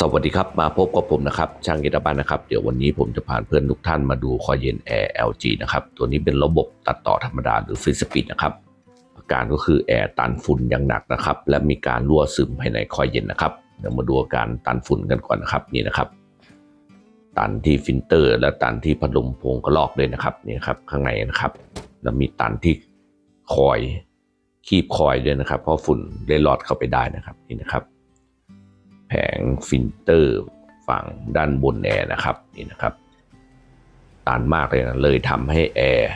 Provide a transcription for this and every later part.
สวัสดีครับ มาพบกับผมนะครับ ช่างเยตบันนะครับ เดี๋ยววันนี้ผมจะพาเพื่อนทุกท่านมาดูคอยเย็น Air LG นะครับ ตัวนี้เป็นระบบตัดต่อธรรมดาหรือฟรีสปีดนะครับ อาการก็คือแอร์ตันฝุ่นอย่างหนักนะครับ และมีการรั่วซึมภายในคอยเย็นนะครับ เดี๋ยวมาดูอาการตันฝุ่นกันก่อนนะครับนี่นะครับ ตันที่ฟิลเตอร์ และตันที่พัดลมโพงกระลอกด้วยนะครับนี่ครับข้างในนะครับ แล้วมีตันที่คอยคีบคอยด้วยนะครับ เพราะฝุ่นเล่นลอดเข้าไปได้นะครับนี่นะครับ งฟิลเตอร์ฝั่งด้านบนแอร์นะครับนี่นะครับตันมากเลยนะเลยทำให้แอร์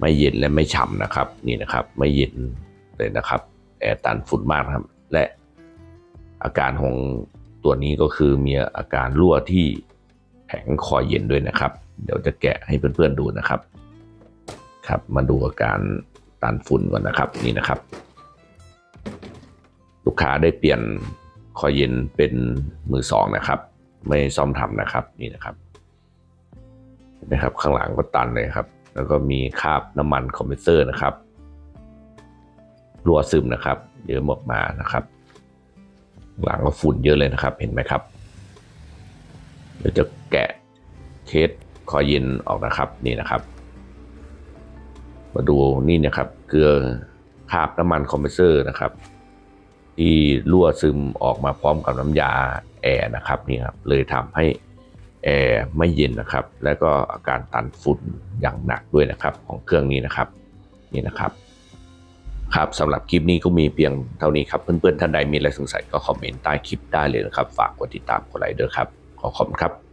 ไม่เย็นและไม่ฉ่ำนะครับนี่นะครับ ไม่เย็นเลยนะครับแอร์ตันฝุ่นมากครับ และอาการของตัวนี้ก็คือมีอาการรั่วที่แผงคอยเย็นด้วยนะครับ เดี๋ยวจะแกะให้เพื่อนๆดูนะครับ ครับมาดูอาการตันฝุ่นก่อนนะครับนี่นะครับ ลูกค้าได้เปลี่ยน คอยเย็นเป็นมือสองนะครับ ไม่ซ่อมทำนะครับนี่นะครับเห็นะครับ ข้างหลังก็ตันเลยครับ แล้วก็มีคราบน้ำมันคอมเพรสเซอร์นะครับรั่วซึมนะครับเยอะออกมานะครับ หลังก็ฝุ่นเยอะเลยนะครับ เห็นไหมครับเดี๋ยวจะแกะเคสคอยเย็นออกนะครับนี่นะครับ มาดูนี่นะครับ เกลือคราบน้ำมันคอมเพรสเซอร์นะครับ ที่รั่วซึมออกมาพร้อมกับน้ำยาแอร์นะครับนี่ครับเลยทำให้แอร์ไม่เย็นนะครับ แล้วก็อาการตันฝุ่นอย่างหนักด้วยนะครับของเครื่องนี้นะครับนี่นะครับครับสำหรับคลิปนี้ก็มีเพียงเท่านี้ครับ เพื่อนๆท่านใดมีอะไรสงสัยก็คอมเมนต์ใต้คลิปได้เลยนะครับ ฝากกดติดตามกดไลค์ด้วยครับ ขอขอบคุณครับ